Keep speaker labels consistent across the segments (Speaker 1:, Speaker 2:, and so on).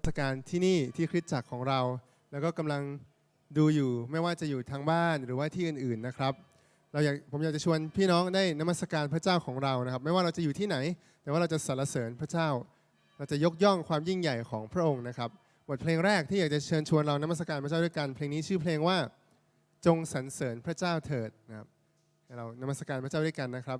Speaker 1: เทศกาลที่นี่ที่คริสตจักรของเรา แล้วก็กำลังดูอยู่ไม่ว่าจะอยู่ทางบ้านหรือว่าที่อื่นๆนะครับ เราอยากผมอยากจะชวนพี่น้องได้นมัสการพระเจ้าของเรานะครับ ไม่ว่าเราจะอยู่ที่ไหน แต่ว่าเราจะสรรเสริญพระเจ้า เราจะยกย่องความยิ่งใหญ่ของพระองค์นะครับบทเพลงแรกที่อยากจะเชิญชวนเรานมัสการพระเจ้าด้วยกัน เพลงนี้ชื่อเพลงว่าจงสรรเสริญพระเจ้าเถิดนะครับให้เรานมัสการพระเจ้าด้วยกันนะครับ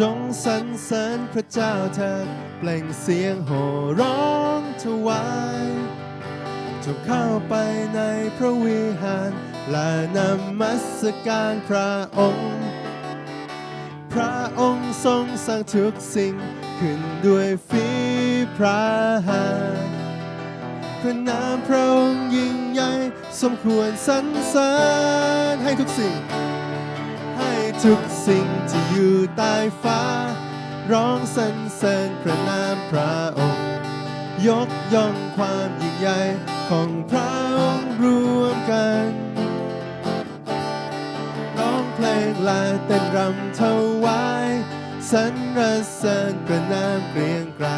Speaker 1: จงสรรเสริญพระเจ้าเถิดเปล่งเสียงโห่ร้องถวายจงเข้าไปในพระวิหารและนมัสการพระองค์ พระองค์ทรงสร้างทุกสิ่งขึ้นด้วยฝีพระหัตถ์พระนามพระองค์ยิ่งใหญ่สมควรสรรเสริญให้ทุกสิ่ง ทุกสิ่งที่อยู่ใต้ฟ้า ร้องสรรเสริญพระนามพระองค์ ยกย่องความยิ่งใหญ่ของพระองค์รวมกันร้องเพลงและเต้นรำถวายสรรเสริญพระนามเกรียงไกร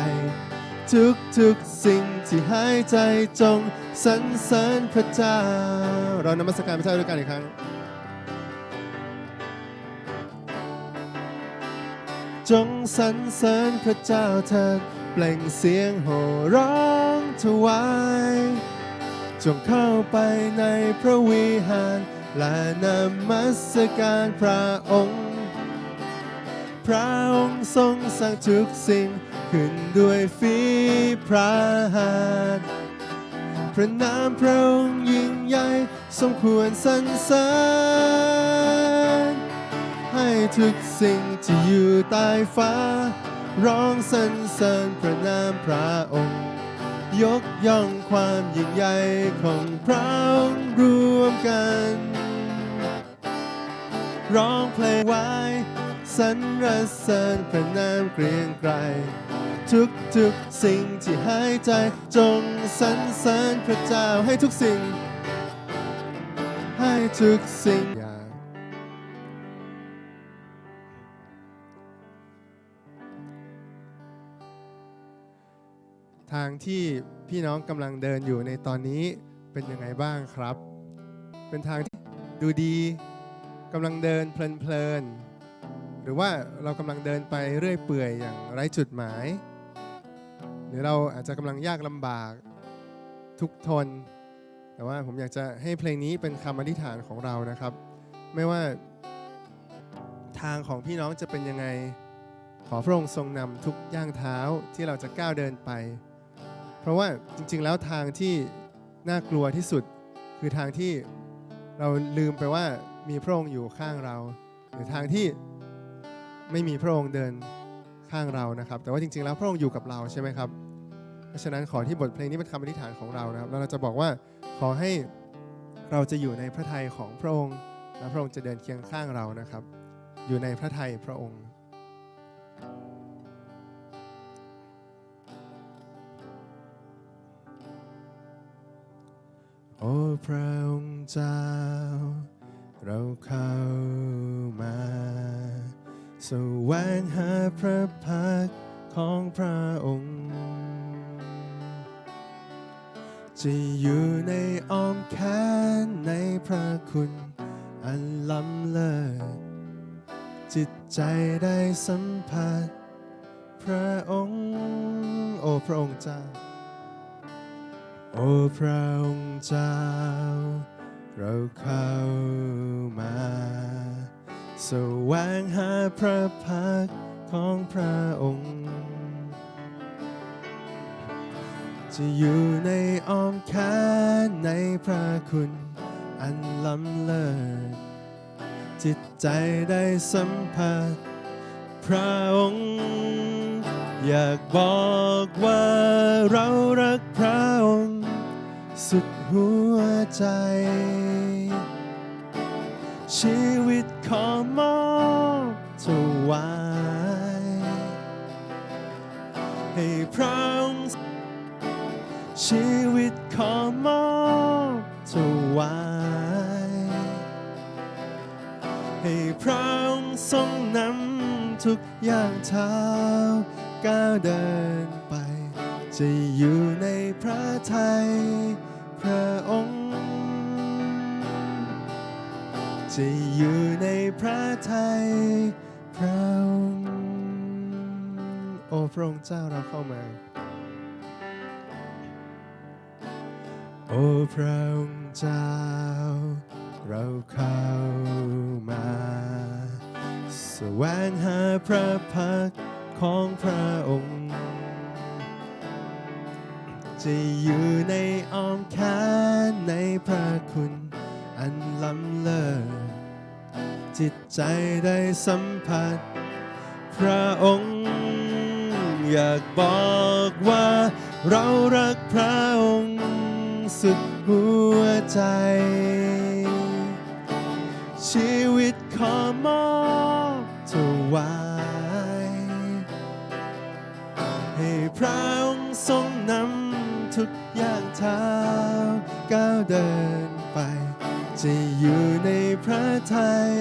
Speaker 1: ทุกทุกสิ่งที่หายใจจงสรรเสริญพระเจ้า เรานมัสการพระเจ้าด้วยกันอีกครั้ง จงสรรเสริญพระเจ้าเถิดเปล่งเสียงโห่ร้องถวาย จงเข้าไปในพระวิหาร และนมัสการพระองค์ พระองค์ทรงสร้างทุกสิ่งขึ้นด้วยฝีพระหัตถ์พระนามพระองค์ยิ่งใหญ่สมควรสรรเสริญ ให้ทุกสิ่งที่อยู่ใต้ฟ้า ร้องสรรเสริญพระนามพระองค์ ยกย่องความยิ่งใหญ่ของพระองค์รวมกัน ร้องเพลงไว้สรรเสริญพระนามเกรียงไกรทุกทุกสิ่งที่หายใจจงสรรเสริญพระเจ้าให้ทุกสิ่ง ให้ทุกสิ่ง ทางที่พี่น้องกำลังเดินอยู่ในตอนนี้เป็นยังไงบ้างครับ เป็นทางที่ดูดีกำลังเดินเพลินๆหรือว่าเรากำลังเดินไปเรื่อยเปื่อยอย่างไร้จุดหมาย หรือเราอาจจะกำลังยากลำบากทุกทน แต่ว่าผมอยากจะให้เพลงนี้เป็นคำอธิษฐานของเรานะครับ ไม่ว่าทางของพี่น้องจะเป็นยังไง ขอพระองค์ทรงนำทุกย่างเท้าที่เราจะก้าวเดินไป เพราะว่าจริง ๆ แล้วทางที่น่ากลัวที่สุด คือทางที่เราลืมไปว่ามีพระองค์อยู่ข้างเรา หรือทางที่ไม่มีพระองค์เดินข้างเรานะครับ แต่ว่าจริง ๆ แล้วพระองค์อยู่กับเราใช่ไหมครับ เพราะฉะนั้นขอที่บทเพลงนี้เป็นคำอธิษฐานของเรานะครับแล้วเราจะบอกว่าขอให้เราจะอยู่ในพระทัยของพระองค์และพระองค์จะเดินเคียงข้างเรานะครับ อยู่ในพระทัยพระองค์ โอ้พระองค์เจ้า เราเข้ามาแสวงหาพระพักของพระองค์ จะอยู่ในอ้อมแขนในพระคุณ อันล้ำเลิศจิตใจได้สัมผัส พระองค์ โอ้พระองค์เจ้า โอ้พระองค์เจ้า เราเข้ามาแสวงหาพระพักของพระองค์ จะอยู่ในอ้อมแขนในพระคุณ อันล้ำเลิศจิตใจได้สัมผัสพระองค์
Speaker 2: อยากบอกว่าเรารักพระองค์ หัวใจ ชีวิตขอมอบถวายให้พระองค์ชีวิตขอมอบถวายให้พระองค์ทรงนำทุกอย่างเท้าก้าวเดินไป จะอยู่ในพระทัย พระองค์ จะอยู่ในพระทัยพระองค์โอ้พระองค์เจ้าเราเข้ามา โอ้พระองค์เจ้า เราเข้ามาแสวงหาพระพักของพระองค์ จะอยู่ในอ้อมแขนในพระคุณ อันล้ำเลิศจิตใจได้สัมผัส พระองค์อยากบอกว่าเรารักพระองค์สุดหัวใจ ชีวิตขอมอบถวายให้พระองค์ทรงนำ เท้าก้าวเดินไป จะอยู่ในพระทัย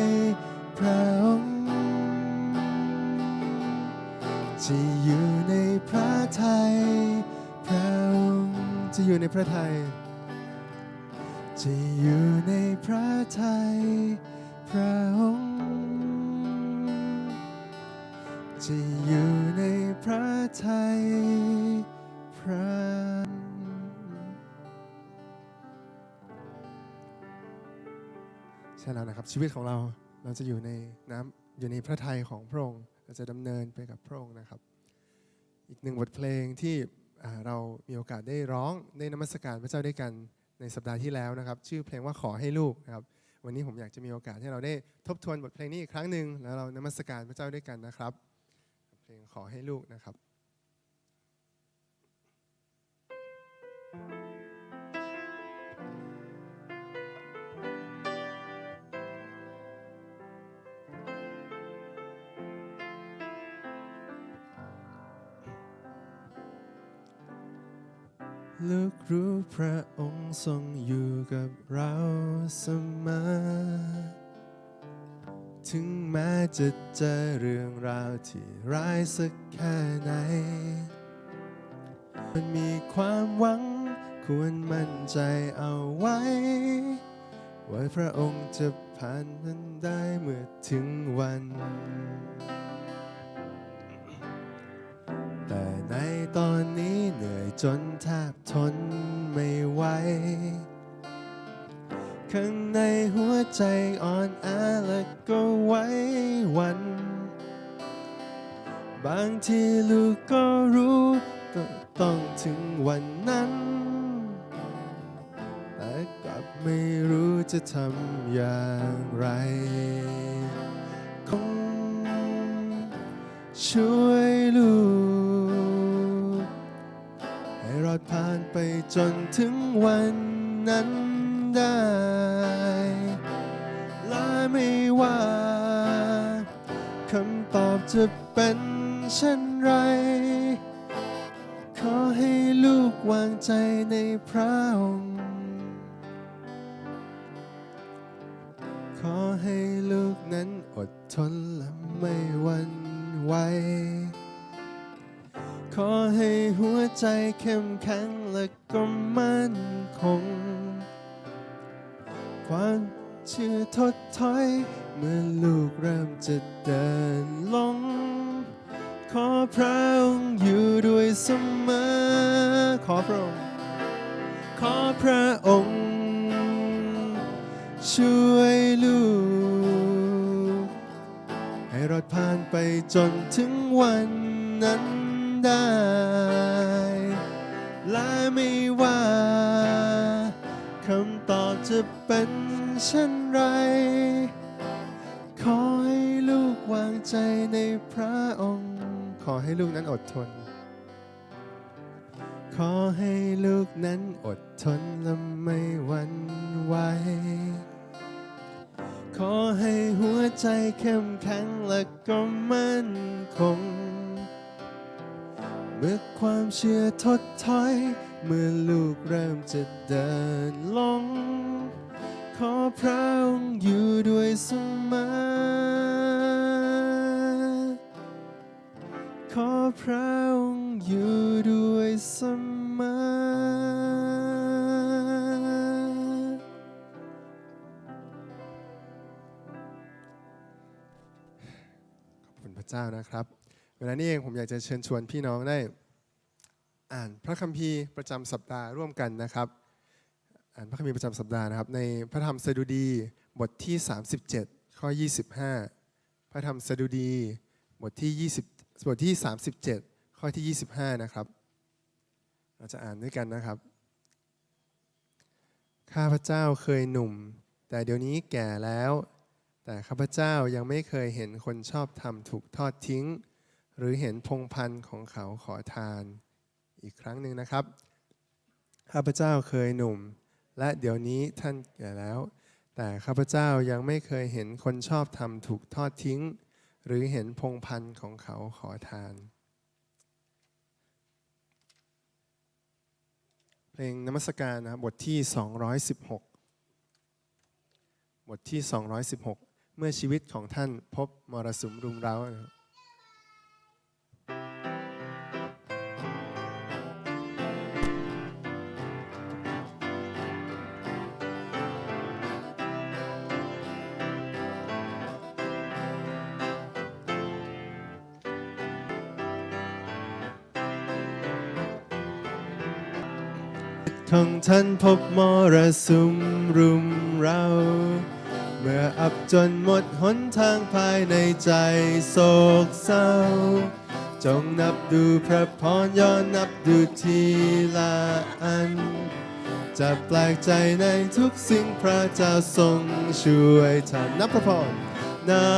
Speaker 2: พระองค์จะอยู่ในพระทัยพระองค์จะอยู่ในพระทัยจะอยู่ในพระทัยพระองค์จะอยู่ในพระทัย
Speaker 1: ใช่แล้วนะครับ ชีวิตของเราเราจะอยู่ในน้ำอยู่ในพระทัยของพระองค์เราจะดำเนินไปกับพระองค์นะครับ อีกหนึ่งบทเพลงที่เรามีโอกาสได้ร้องได้นมัสการพระเจ้าด้วยกันในสัปดาห์ที่แล้วนะครับ ชื่อเพลงว่าขอให้ลูกนะครับ วันนี้ผมอยากจะมีโอกาสให้เราได้ทบทวนบทเพลงนี้อีกครั้งหนึ่งแล้วเรานมัสการพระเจ้าด้วยกันนะครับ เพลงขอให้ลูกนะครับ
Speaker 2: ลูกรู้พระองค์ทรงอยู่กับเราเสมอถึงแม้จะเจอเรื่องราวที่ร้ายสักแค่ไหน มันมีความหวังควรมั่นใจเอาไว้ ว่าพระองค์จะผ่านมันได้เมื่อถึงวัน ในตอนนี้เหนื่อยจนแทบทนไม่ไหวข้างในหัวใจอ่อนแอและก็ไหว้หวัน บางทีลูกก็รู้ต้องต้องถึงวันนั้น แต่กลับไม่รู้จะทำอย่างไรคงช่ว จนถึงวันนั้นได้ และไม่ว่าคำตอบจะเป็นเช่นไร ขอให้ลูกวางใจในพระองค์ขอให้ลูกนั้นอดทน อให้หัวใจเข้มแข็งและก็มั่นคง ความเชื่อทดถอย เมื่อลูกเริ่มจะเดินลง ขอพระองค์อยู่ด้วยเสมอ ขอพระองค์ ขอพระองค์ ช่วยลูก ให้รอดผ่านไปจนถึงวันนั้น ได้ และไม่ว่าคำตอบจะเป็นเช่นไร ขอให้ลูกวางใจในพระองค์
Speaker 1: ขอให้ลูกนั้นอดทน
Speaker 2: ขอให้ลูกนั้นอดทนและไม่หวั่นไหวขอให้หัวใจเข้มแข็งและก็มั่นคง เมื่อความเชื่อทดถอยเมื่อลูกเริ่มจะเดินลง ขอพระองค์อยู่ด้วยเสมอขอพระองค์อยู่ด้วยเสมอ
Speaker 1: ขอบคุณพระเจ้านะครับ เวลานี้เองผมอยากจะเชิญชวนพี่น้องได้ อ่านพระคัมภีร์ประจำสัปดาห์ร่วมกันนะครับ อ่านพระคัมภีร์ประจำสัปดาห์นะครับ ในพระธรรมสดุดีบทที่ 37 ข้อ 25 พระธรรมสดุดีบทที่ 20 บทที่ 37 ข้อที่ 25 นะครับ เราจะอ่านด้วยกันนะครับ ข้าพเจ้าเคยหนุ่ม แต่เดี๋ยวนี้แก่แล้ว แต่ข้าพเจ้ายังไม่เคยเห็นคนชอบทำถูกทอดทิ้ง หรือเห็นพงพันธ์ของเขาขอทาน อีกครั้งหนึ่งนะครับ ข้าพเจ้าเคยหนุ่ม และเดี๋ยวนี้ท่านแก่แล้ว แต่ข้าพเจ้ายังไม่เคยเห็นคนชอบทำถูกทอดทิ้ง หรือเห็นพงพันธ์ของเขาขอทาน เพลงนมัสการนะครับบทที่ 216 บทที่ 216 เมื่อชีวิตของท่านพบมรสุมรุมเร้านะครับ
Speaker 2: ของท่านพบมรสุมรุมเรา เมื่ออับจนหมดหนทางภายในใจโศกเศร้า จงนับดูพระพรย้อนนับดูทีละอัน จะแปลกใจในทุกสิ่งพระเจ้าทรงช่วยท่านนับพระพรนั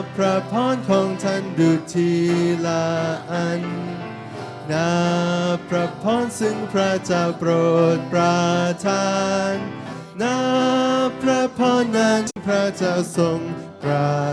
Speaker 2: บพระพรของท่านดูทีละอัน นาพระพรซึ่งพระเจ้าโปรดประทานนาพระพรนั้นพระเจ้าทรงประ